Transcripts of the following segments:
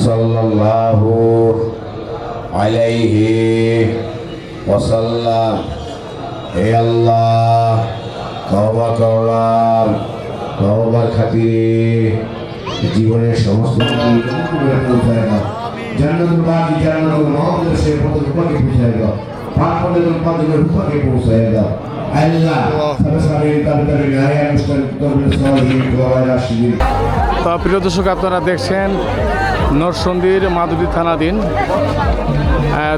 সাল্লাল্লাহু আলাইহি ওয়াসাল্লাম। হে আল্লাহ, তওবা করলাম তওবার খাতিরে জীবনের সমস্ত জান্নাতুল বাকি জান্নাতুল মাউদের সে পথের উপরে পৌঁছায় দাও। পাক পথের পথের উপরে পৌঁছায় দাও। আল্লাহ সর্বসাধারণ তাদের ন্যায় অনুষ্ঠান করবেন সবাই গোয়া রাশি তো প্রিয় দর্শক, আপনারা দেখছেন নরসন্দির মাধুরী থানাধীন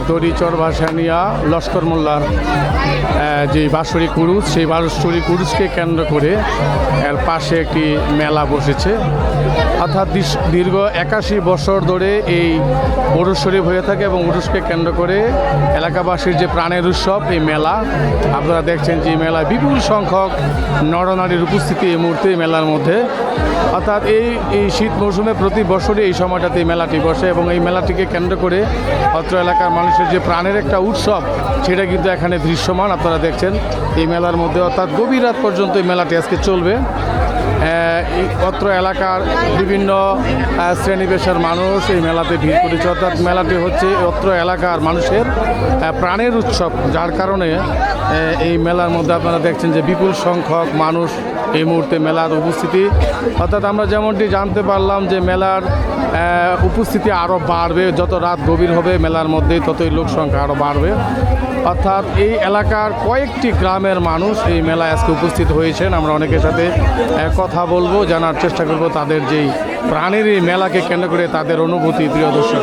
দড়িচর ভাসানিয়া লস্কর মোল্লার যে বাঁশরি কুরুজ সেই বাঁশরি কুরুজকে কেন্দ্র করে এর পাশে একটি মেলা বসেছে। অর্থাৎ দীর্ঘ- একাশি বছর ধরে এই উরুস শরীফ হয়ে থাকে এবং উরুসকে কেন্দ্র করে এলাকাবাসীর যে প্রাণের উৎসব, এই মেলা, আপনারা দেখছেন যে মেলা বিপুল সংখ্যক নরনারীর উপস্থিতি এই মুহূর্তে মেলার মধ্যে। অর্থাৎ এই এই শীত মৌসুমে প্রতি বছরই এই সময়টাতে এই মেলাটি বসে এবং এই মেলাটিকে কেন্দ্র করে অত্র এলাকার মানুষের যে প্রাণের একটা উৎসব, সেটা কিন্তু এখানে দৃশ্যমান। আপনারা দেখছেন এই মেলার মধ্যে অর্থাৎ গভীর রাত পর্যন্ত এই মেলাটি আজকে চলবে। অত্র এলাকার বিভিন্ন আহ, শ্রেণি পেশার মানুষ এই মেলাতে ভিড় করেছে। অর্থাৎ মেলাটি হচ্ছে অত্র এলাকার মানুষের প্রাণের উৎসব যার কারণে এই মেলার মধ্যে আপনারা দেখছেন যে বিপুল সংখ্যক মানুষ এই মুহূর্তে মেলার উপস্থিতি। অর্থাৎ আমরা যেমনটি জানতে পারলাম যে মেলার উপস্থিতি আরও বাড়বে যত রাত গভীর হবে মেলার মধ্যেই ততই লোক সংখ্যা আরও বাড়বে। অর্থাৎ এই এলাকার কয়েকটি গ্রামের মানুষ এই মেলায় আজকে উপস্থিত হয়েছেন। আমরা অনেকের সাথে কথা বলব, জানার চেষ্টা করব তাদের যেই প্রাণের এই মেলাকে কেন্দ্র করে তাদের অনুভূতি, প্রিয় দর্শক।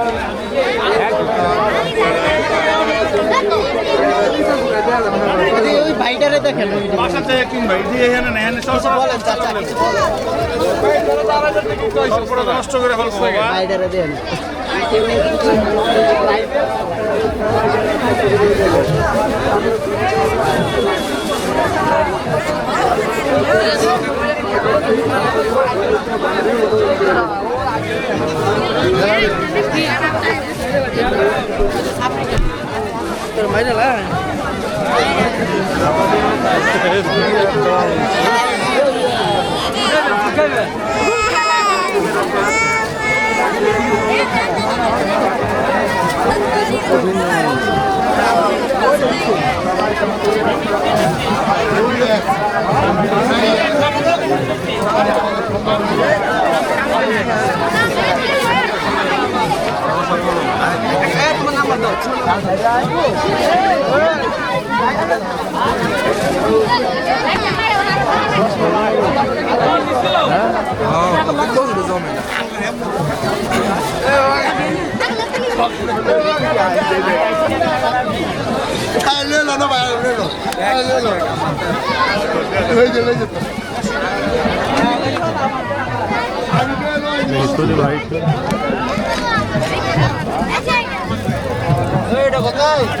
ওই ভাইটারে দেখেন। নষ্ট করে ফেলব ভাইটারে দেন যাও দাঁড়িয়ে দাও বুঝে কি ও তো তো জিতে যাও গাড়াই আরে ভাই আসিল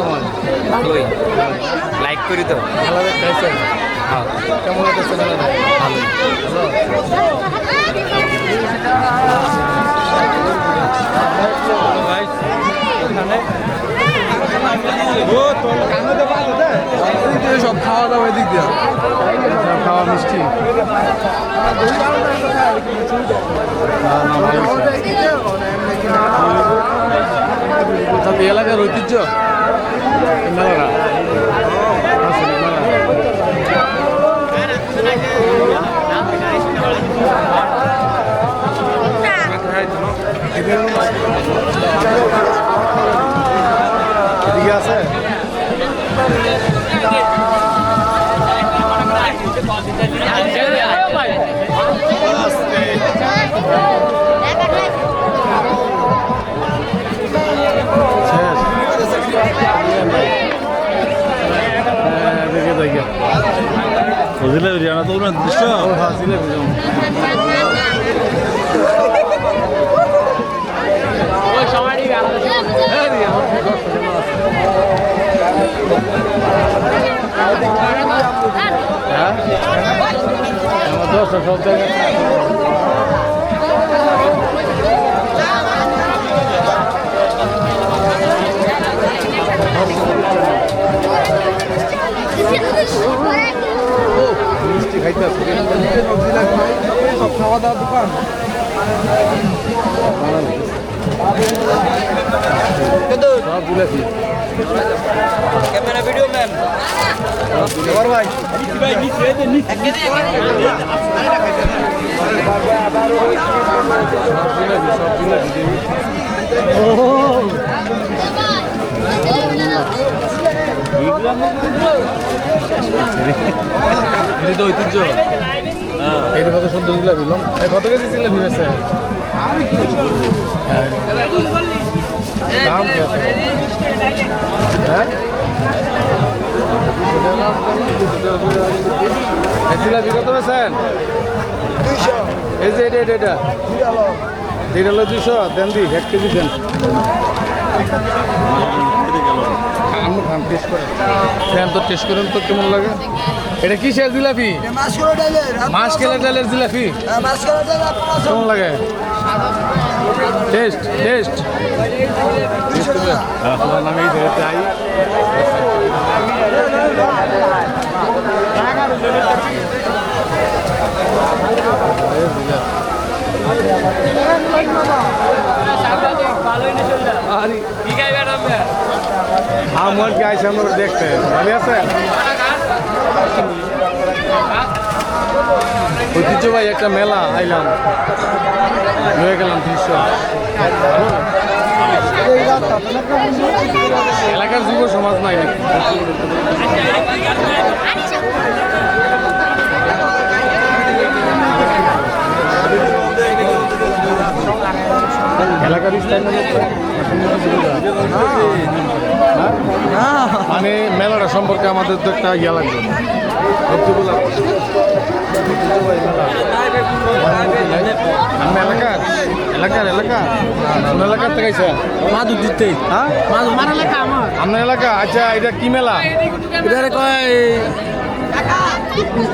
সময় ওই লাইক করি তো। আলাদা খাইছেন কেমন লাগতেছে মেলাটা সব খাওয়া দাওয়া এদিক দিয়ে। খাওয়া মিষ্টি। তাতে এলাকার ঐতিহ্য? মেলাটা এদিকে আছে হ্যাঁ, এদিকে দেখে বুঝলে জানা তো না দৃশ্য ও এটা তো ঐতিহ্য এটা কত সুন্দর জিলাপি কত কেজি জিলাপি বেছে দাম হ্যাঁ জিলাপি কত বেছেন? এই যে এটা এটা এটা। এটা হলো দুশো দেন দি এক কেজি দেন। খান টেস্ট দেন তো টেস্ট করেন তো কেমন লাগে? এটা কিসের জিলাপি? মাছ কেলে ডালের জিলাপি? ডাইলে কেমন লাগে? টেস্ট টেস্ট আমার চাই আমার কি আইসে আমরা দেখতে ভালো আছে ঐতিহ্যবাহী একটা মেলা আইলাম। হয়ে গেলাম দৃশ্য। এলাকার যুব সমাজ নাই এলাকার? হ্যাঁ? মানে মেলাটা সম্পর্কে আমাদের তো একটা ইয়া লাগবে বক্তব্য লাগবে। আমি এলাকার এলাকার এলাকা কোন এলাকার থেকে মাদুর দিতে হ্যাঁ মাদুর মার এলাকা আমার। আপনার এলাকা? আচ্ছা এটা কি মেলা? এটারে কয়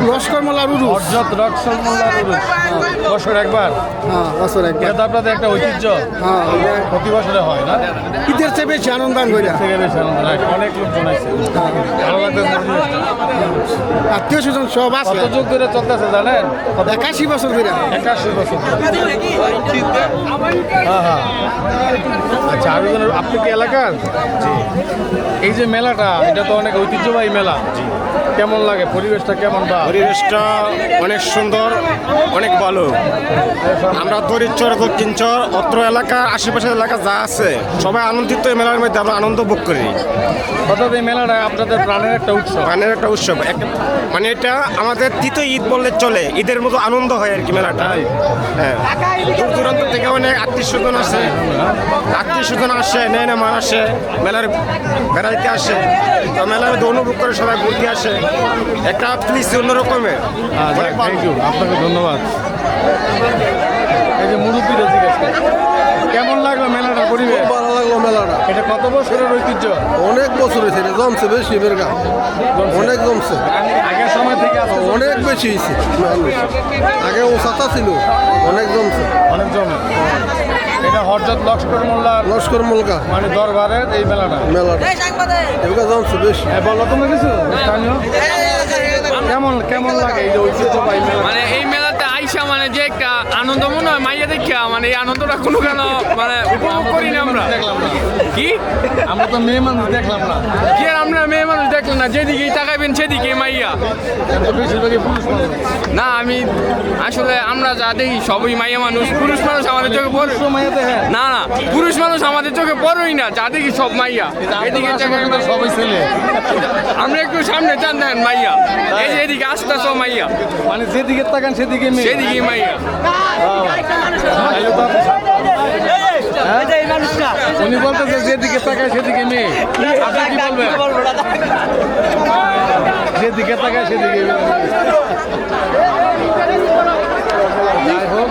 লস্কর মোল্লা রুরু। অর্জত রক্সল মোল্লা রুরুজ। বছর একবার। হ্যাঁ বছর একবার। এটা আপনাদের একটা ঐতিহ্য। হ্যাঁ প্রতি বছরে হয় না? ঈদের চেয়ে বেশি আনন্দ বেশি আনন্দ অনেক লোক জনাইছে ভালো লাগতেছে আত্মীয় স্বজন সব আছে। কত যুগ ধরে চলতেছে জানেন? কত একাশি বছর ধরে। একাশি বছর হ্যাঁ হ্যাঁ। আচ্ছা আপনি কি এলাকার? এই যে মেলাটা এটা তো অনেক ঐতিহ্যবাহী মেলা। কেমন লাগে? পরিবেশটা কেমন পরিবেশটা অনেক সুন্দর অনেক ভালো। আমরা দরিদ্র দক্ষিণচর অত্র এলাকা আশেপাশের এলাকা যা আছে সবাই আনন্দিত এই মেলার মধ্যে আমরা আনন্দ ভোগ করি। অর্থাৎ এই মেলাটা আপনাদের প্রাণের একটা উৎসব। গানের একটা উৎসব। মানে এটা আমাদের তৃতীয় ঈদ বললে চলে। ঈদের মতো আনন্দ হয় আর কি মেলাটা। হ্যাঁ। দূর দূরান্ত থেকে অনেক আত্মীয় স্বজন আসে। আত্মীয় স্বজন আসে নেয় না মান আসে মেলার বেড়াইতে আসে। তো মেলার মধ্যে অনুভব করে সবাই ঘুরতে আসে। একটা প্লিজ অন্যরকমের। থ্যাংক ইউ আপনাকে ধন্যবাদ। এই যে মুরব্বীরা জিজ্ঞেস করে। কেমন লাগল মেলাটা পরিবেশ? ভালো লাগল মেলাটা। এটা কত বছরের ঐতিহ্য? অনেক বছর হয়েছে এটা জমছে বেশি বেরগা। অনেক জমছে। আগের সময় থেকে অনেক বেশি হয়েছে। আগে ওসাতা ছিল অনেক জমছে। অনেক জমে। এটা হরজত লস্কর মোল্লার লস্কর মুলকা মানে দরবারের এই মেলাটা? মেলাটা। এগুলো জমছে বেশি। হ্যাঁ বলো কিছু? স্থানীয়? কেমন কেমন লাগে এই যে ঐতিহ্যবাহী মেলা মানে এই মেলাতে আইসা মানে যে একটা আনন্দ মনে হয় মাইয়া দেখা মানে এই আনন্দটা কোনো কেন মানে উপভোগ করি না আমরা। কি? আমরা তো মেয়ে মানুষ দেখলাম না। কি আর আমরা মেয়ে মানুষ দেখলাম না? যেদিকেই তাকাইবেন সেদিকে মাইয়া। না আমি আসলে আমরা যা দেখি সবই মাইয়া মানুষ। পুরুষ মানুষ আমাদের চোখে পড়ে হ্যাঁ। না না পুরুষ মানুষ আমাদের চোখে পড়েই না। যা দেখি সব মাইয়া। এদিকে সবাই ছেলে। আমরা একটু সামনে চান দেন মাইয়া। এই যে এদিকে আসতে সব মাইয়া। মানে যেদিকে তাকান সেদিকে মেয়ে। সেদিকে মাইয়া? উনি বলতেছে যেদিকে তাকায় সেদিকে মেয়ে। আপনি কি বলবেন? যেদিকে তাকায় সেদিকে যাই হোক।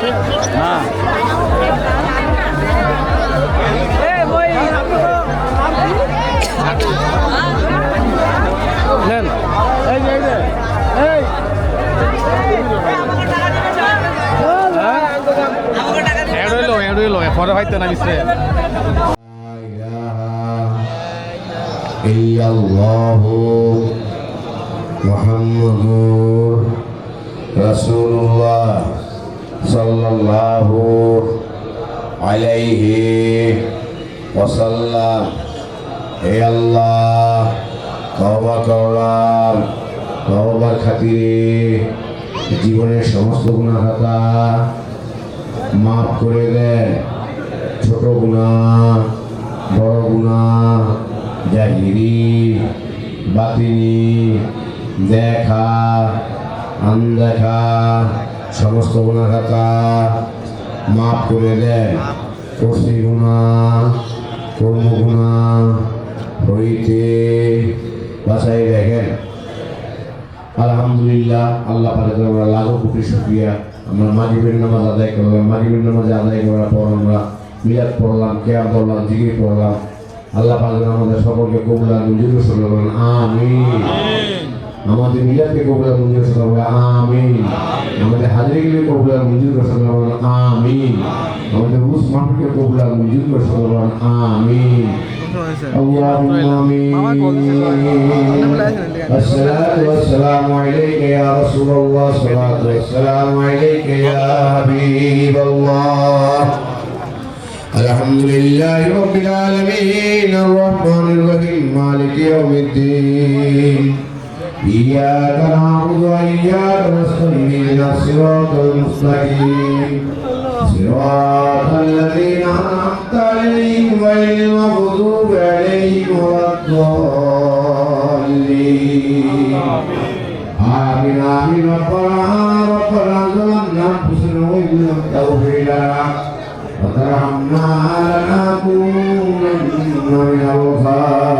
হ্যাঁ নেন এই এই এড়ইলো এড়ইলো এরপরে ভাইতে নামিছে ইল্লাল্লাহ মুহাম্মাদুর রাসূলুল্লাহ সাল্লাল্লাহু আলাইহি ওয়াসাল্লাম। হে আল্লাহ, তওবা করলাম। তওবার খাতিরে জীবনের সমস্ত গুণা খাতা মাফ করে দেন। ছোট গুণা বড় গুণা জাহিরি, বাতিনি, দেখা, আন দেখা সমস্ত গুণা খাতা মাফ করে দেন। করছি গুণা কর্ম গুণা, হইতে বাসায় দেখেন। আলহামদুলিল্লাহ, আল্লাহ পাকে আমরা লাখো কোটি শুক্রিয়া। আমরা মাগরিবের নামাজ আদায় করলাম, মাগরিবের নামাজ আদায় করার পর আমরা মিলাদ পড়লাম, কেয়াম পড়লাম, জিকির পড়লাম। আল্লাহ পাকে আমাদের সকলকে কবুল আর মঞ্জুর করলাম আমিন। আমাদের মিলাদকে কবুল আর মঞ্জুর করলাম আমিন আমাদের হাজিরিকে কবুল আর মঞ্জুর করলাম আমিন আমাদের রুস মাহফিলকে কবুল আর মঞ্জুর করলাম আমিন اللهم آمين الصلاة والسلام عليك يا رسول الله الصلاة والسلام عليك يا حبيب الله الحمد لله رب العالمين الرحمن الرحيم مالك يوم الدين إياك نعبد وإياك نستعين الصراط المستقيم. صراط الذين أنعمت عليهم غير المغضوب عليهم ولا الضالين. آمين. آمين. ربنا ربنا ظلمنا أنفسنا وإن لم تغفر لنا وترحمنا لنكونن من وقل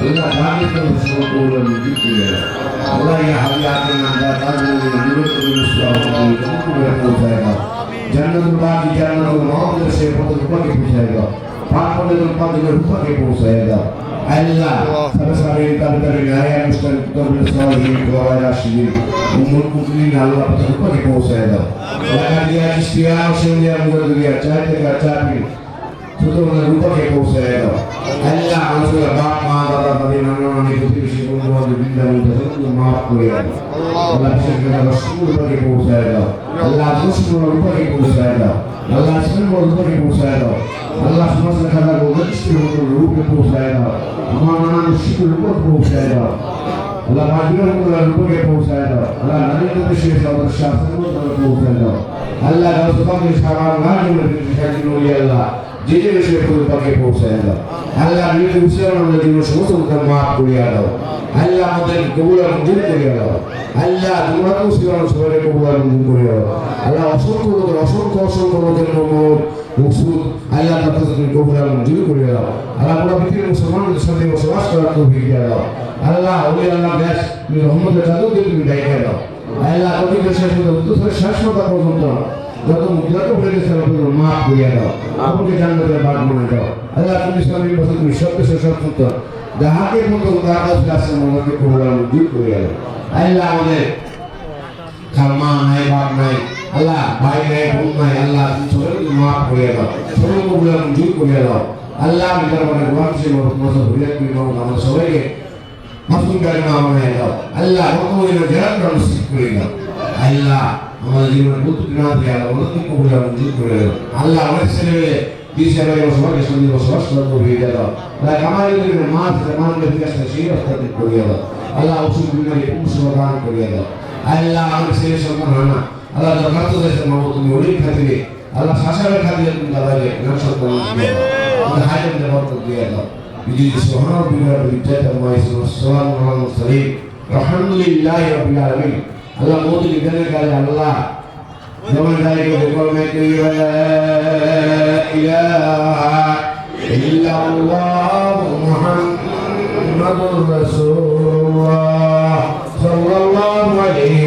আমি দূর করে গেল আল্লাহ ধার্মিক সমস্যা কবুল আমি দূর করে গেল আল্লাহ ইয়া হাবি আতে নান্দা তাজুল দূর করে মুসলাম করে পৌঁছায় দাও জান্নাতুল বাকি জান্নাতুল মহব্বত সে পথ রূপাকে পৌঁছায় দাও পাক পাঁচ রূপাকে পৌঁছায় দাও আল্লাহ আমাদের বাপ, মা, দাদা দাদি নানা, নানি, প্রতিবেশী, বন্ধু, বান্ধব, বৃন্দাবন সকলকে মাফ করে দাও আল্লাহ বিশেষ করে রসুল রূপকে পৌঁছায় দাও আল্লাহ রসুল রূপকে পৌঁছায় দাও আল্লাহ আসমান রূপকে পৌঁছায় দাও আল্লাহ সমাজ খাতা গোবিষ্টের রূপকে পৌঁছায় দাও আমার নানা শিশুর উপর পৌঁছায় দাও আল্লাহ মাদিনার রূপকে পৌঁছায় দাও আল্লাহ শেষ আমাদের শাসন পৌঁছায় দাও আল্লাহ সারা না আল্লাহ। যে যে বিষয়ে ফুল পাকে পৌঁছায় দাও। আল্লাহ নিজে উৎসব আমাদের জীবন সমস্ত উত্তর মাফ করিয়া দাও। আল্লাহ আমাদের কবুল মঞ্জুর করিয়া দাও। আল্লাহ তোমরা তো সবাই কবুল মঞ্জুর করিয়া দাও। আল্লাহ অসংখ্য লোকের অসংখ্য অসংখ্য লোকের মোমর মুকসুদ, আল্লাহ তার কাছে তুমি কবুল মঞ্জুর করিয়া দাও। আল্লাহ পুরো পৃথিবীর মুসলমানদের সাথে বসবাস করার তো ভিড়িয়া দাও। আল্লাহ, ওলি আল্লাহ, ব্যাস, তুমি রহমতের চাদরকে তুমি ডাইকা দাও। আল্লাহ কবিকে শেষ পর্যন্ত শেষ পর্যন্ত যত যত ভুলে গেছে আপনার মাফ করিয়া দাও। আপনাকে জান্নাতের বাগ মনে দাও আল্লাহ তুমি স্বামীর বছর তুমি সত্য শেষ সত্য। যাহাকে মতো কাগজ গাছের মনকে প্রোগ্রাম দূর করিয়া দাও। আল্লাহ আমাদের খালমা নাই বাপ নাই আল্লাহ ভাই নাই বোন নাই আল্লাহ তুমি সবাইকে মাফ করিয়া দাও। সবাইকে প্রোগ্রাম দূর করিয়া দাও। আল্লাহ আমি তার মানে গোয়ান সে মতো হইয়া তুমি আমাদের সবাইকে গাড়ি নাম বানিয়ে দাও। আল্লাহ বর্তমানে জেরাত নসিব করে দাও। আল্লাহ আমার জীবনে বহুত গুণা দিয়ে আল্লাহ বলে তুমি কবুল মঞ্জুর করে দেবে আল্লাহ আমার ছেলে বিশ এগারো বসবাস সন্ধি বসবাস সর্ব হয়ে গেল লাইক আমার জীবনে মাছ মানলে বিকাশটা সেই রাস্তা ঠিক করে গেল আল্লাহ ওষুধ বিমারি পুষ্প দান করে গেল আল্লাহ আমার ছেলে সন্তান হানা আল্লাহ দরখাস্ত দিয়েছে মামু তুমি অনেক খাতিরে আল্লাহ শাসনের খাতিরে তুমি দাদাকে নাম সন্তান দিয়ে দাও হাজার দেবত দিয়ে দাও বিজয় সোহান বিমার বিদ্যাটা মাইসুর সোহান মোহাম্মদ শরীফ আলহামদুলিল্লাহ রবিল আলমিন আল্লাহ বহুত লিখনে কালে আল্লাহ। যেমন তারিখে বিকল মে কই ইলাহা ইল্লাল্লাহ মুহাম্মাদুর রাসূলুল্লাহ সাল্লাল্লাহু আলাইহি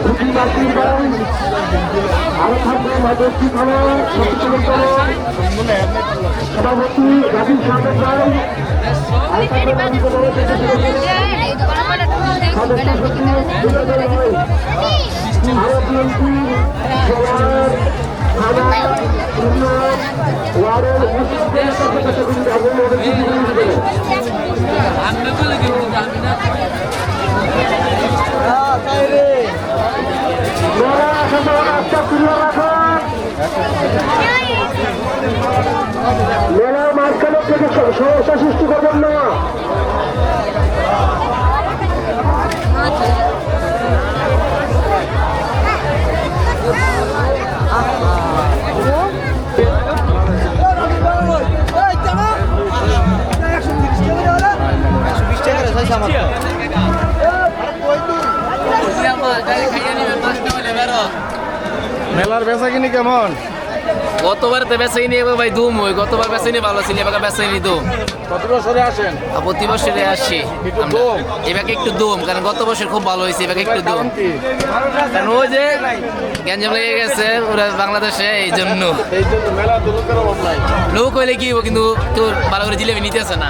রাজীব সাহেব ভাই আরও থাকবেন রাজীব সত্যশীলের সদস্য সচিব বিনোদন ভাই আরও মেলা আসলে রাস্তা খুলে রাখুন মেলার মাঝখানে থেকে সমস্যা সৃষ্টি করবেন না মেলার কেমন? গতবার তো বেসাই নিয়ে এবার ভাই দুম ওই গতবার বেসাই নিয়ে ভালো ছিল এবার বেসাই নি দুম। কত বছরে আসেন? আর প্রতি বছরে আমরা। এবারে একটু দুম? কারণ গত বছর খুব ভালো হয়েছে এবারে একটু দুম? কারণ ওই যে গ্যাঞ্জাম লেগে গেছে ওরা বাংলাদেশে এই জন্য। লোক হইলে কি হব কিন্তু তোর ভালো করে জিলেবি নিতেছে না?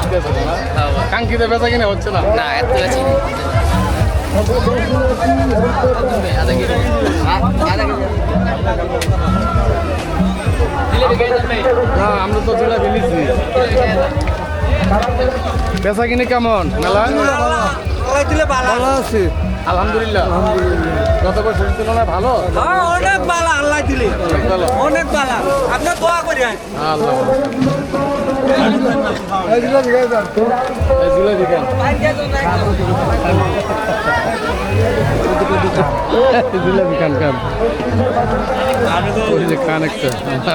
বা। কাঙ্ক্ষিত বেচা কিনে হচ্ছে না? না এত আছে আমরা তো জিলাপি নিচ্ছি বেচা কিনে কেমন মেলা ভালো আছি। আলহামদুলিল্লাহ। গত বছরের তুলনায় ভালো? হ্যাঁ অনেক ভালো আল্লাহ দিলে। অনেক ভালো। দোয়া করি আল্লাহ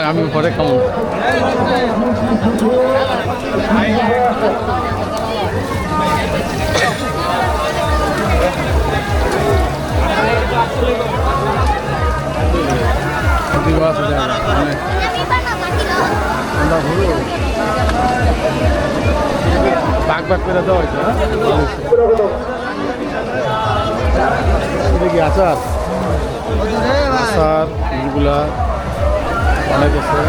আমি পরে খাব। দিবাস অনেক করে দেওয়া হয়েছে দেখি আচার আচার এইগুলা অনেক আছে